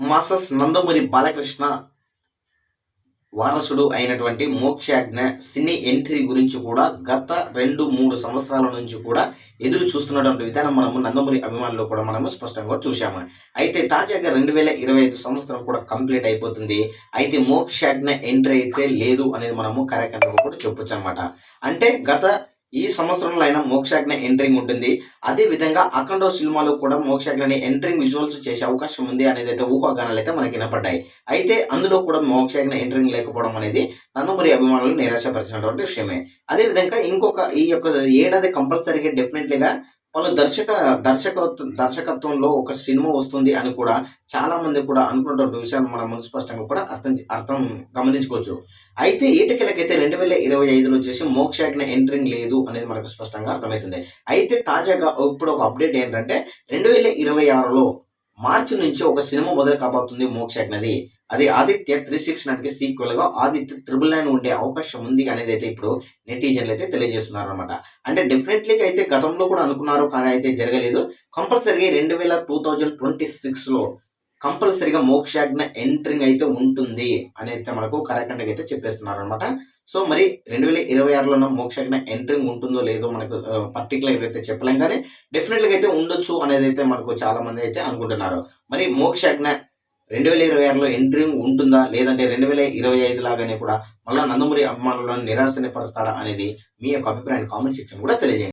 Masses Nandamuri Balakrishna వారసుడు అయినటువంటి మోక్షాజ్ఞ సినీ entry గురించి కూడా గత రెండు మూడు సంవత్సరాల నుంచి కూడా ఎదురు చూస్తున్నటువంటి విధానం మనము నందమూరి అభిమానులు కూడా మనము స్పష్టంగా చూశాము. అయితే తాజాగా రెండు వేల ఇరవై ఐదు సంవత్సరం కూడా కంప్లీట్ అయిపోతుంది. అయితే మోక్షాజ్ఞ ఎంట్రీ అయితే లేదు అనేది మనము కార్యక్రమంలో కూడా చెప్పొచ్చు అనమాట అంటే గత ఈ సంవత్సరంలో అయినా మోక్షాగ్ని ఎంట్రింగ్ ఉంటుంది. అదే విధంగా అఖండ సినిమాలో కూడా మోక్షాగ్ని ఎంట్రింగ్ విజువల్స్ చేసే అవకాశం ఉంది అనేది అయితే ఊహాగానాలు అయితే మనకి వినపడ్డాయి. అయితే అందులో కూడా మోక్షాగ్ని ఎంట్రింగ్ లేకపోవడం అనేది నందమూరి అభిమానులు నిరాశపరిచినటువంటి విషయమే. అదే విధంగా ఇంకొక ఈ యొక్క ఏడాది కంపల్సరీగా డెఫినెట్లీగా వాళ్ళు దర్శక దర్శక దర్శకత్వంలో ఒక సినిమా వస్తుంది అని కూడా చాలా మంది కూడా అనుకున్నటువంటి విషయాన్ని మనం స్పష్టంగా కూడా అర్థం అర్థం గమనించుకోవచ్చు. అయితే ఈటకిలకైతే రెండు వేల ఇరవై ఐదులో వచ్చేసి మోక్షాగ్న ఎంట్రింగ్ లేదు అనేది మనకు స్పష్టంగా అర్థమవుతుంది. అయితే తాజాగా ఇప్పుడు ఒక అప్డేట్ ఏంటంటే రెండు వేల ఇరవై ఆరులో మార్చి నుంచి ఒక సినిమా మొదలు కాబోతుంది మోక్షాజ్ఞది అది ఆదిత్య త్రీ సిక్స్ నటికి సీక్వెల్గా ఆదిత్య త్రిబుల్ నైన్ ఉండే అవకాశం ఉంది అనేది అయితే ఇప్పుడు నెటిజన్లు అయితే తెలియజేస్తున్నారు అనమాట అంటే డెఫినెట్లీగా అయితే గతంలో కూడా అనుకున్నారు కానీ అయితే జరగలేదు. కంపల్సరీగా రెండు వేల టూ థౌజండ్ ట్వంటీ సిక్స్లో కంపల్సరీగా మోక్షాజ్ఞ ఎంట్రింగ్ అయితే ఉంటుంది అనేది మనకు కరెక్ట్ అయితే చెప్పేస్తున్నారు అనమాట సో మరి రెండు వేల ఇరవై ఆరులో మోక్షజ్ఞ ఎంట్రింగ్ ఉంటుందో లేదో మనకు పర్టికులర్ అయితే చెప్పలేం కానీ డెఫినెట్గా అయితే ఉండొచ్చు అనేది అయితే మనకు చాలా మంది అయితే అనుకుంటున్నారు. మరి మోక్షాజ్ఞ రెండు వేల ఇరవై ఆరులో ఎంట్రింగ్ ఉంటుందా? లేదంటే రెండు వేల ఇరవై ఐదు లాగానే కూడా మళ్ళీ నందమూరి అభిమానులను నిరాశని పరుస్తాడా అనేది మీ యొక్క అభిప్రాయాన్ని కామెంట్ సెక్షన్ కూడా తెలియజేయండి.